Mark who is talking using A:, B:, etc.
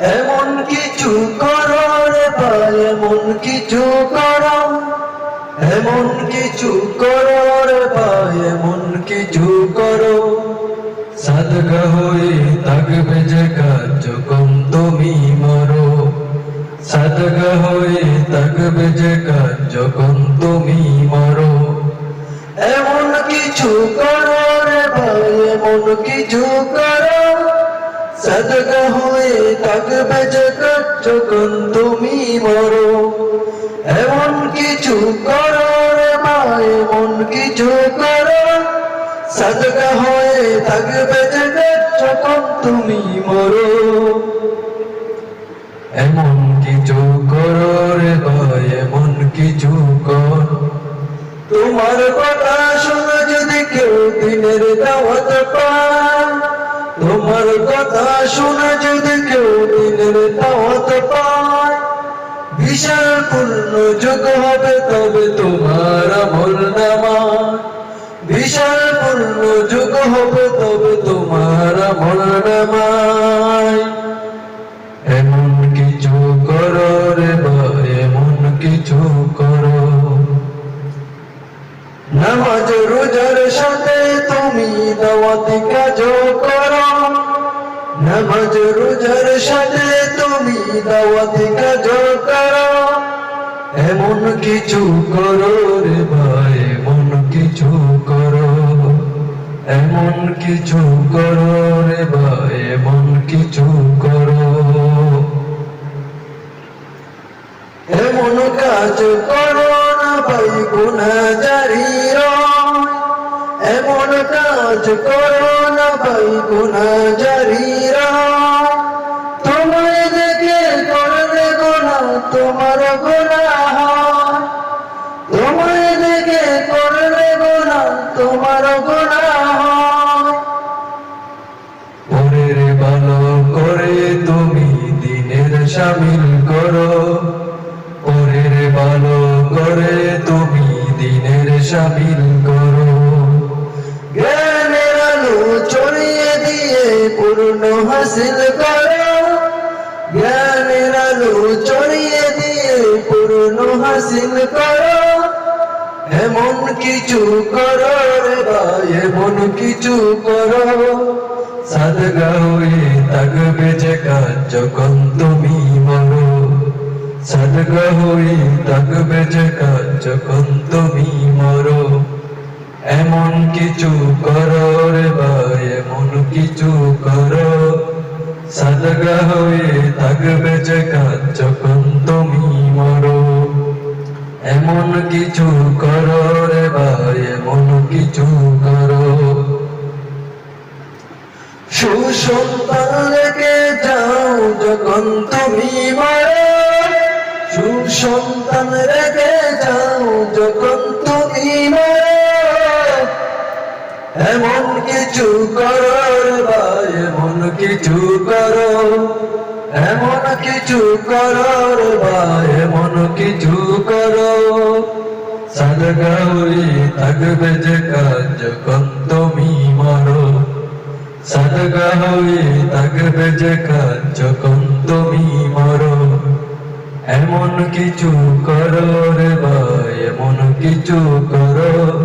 A: এমন কিছু করো রে এমন কিছু করো। এমন কিছু করো রে এমন কিছু করো। সাদগা হয়ে থাকবে যে যখন তুমি মরো। সাদগা হয়ে থাকবে যে যখন তুমি মরো। এমন কিছু করো রে এমন কিছু করো। সদগা হয়ে থাকবে জগৎ যখন তুমি মরো, এমন কিছু করো রে ভাই এমন কিছু করো সদগা হয়ে থাকবে জগৎ যখন তুমি মরো, এমন কিছু করো রে ভাই এমন কিছু কর তোমার কথা শুনে যদি কেউ দিনের দাওয়াত পায় তোমার কথা শুনে যদি কেউ দিনের দাওয়াত পায় বিশাল পূর্ণ যুগ হবে তবে তোমার আমল নামা। বিশাল পূর্ণ যুগ হবে তবে তোমার আমল নামায় এমন কিছু করো রে ভাই, এমন কিছু করো। নামাজ রোজার সাথে তুমি দাওয়াতি কাজ নামাজ রোজার সাথে তুমি দাওয়াতি কাজ করো এমন কিছু করো রে ভাই, এমন কিছু করো। এমন কিছু করো রে ভাই, এমন কিছু করো। এমন কাজ করো না ভাই গুনা জারি এমন কাজ করো না ভাই গুনা তুমি দিনের সামিল করো। পরের ভালো করে তুমি দিনের সামিল করো। জ্ঞানের আলো ছড়িয়ে দিয়ে পূর্ণ হাসিল পূর্ণ হাসিল করো, এমন কিছু করো রে ভাই, এমন কিছু করো। হয়ে থাকবে যে যখন তুমি মরো সাদগা হয়ে থাকবে যে যখন তুমি মরো। এমন কিছু করো রে ভাই, এমন কিছু করো। সাদগা হয়ে থাকবে যে কাজ যখন তুমি মরো। এমন কিছু করো রে ভাই, এমন কিছু করো। সুসন্তান যাও যখন তুমি মারো। সুসন্তান রেখে যাও যখন তুমি মারো। এমন কিছু করো রে ভাই, এমন কিছু করো। এমন কিছু করো রে ভাই, এমন কিছু করো। সাদগা থাকবে যে কাজ, যখন তুমি মরো। সাদগা থাকবে যে কাজ, যখন তুমি মরো। এমন কিছু করো রে ভাই, এমন কিছু করো।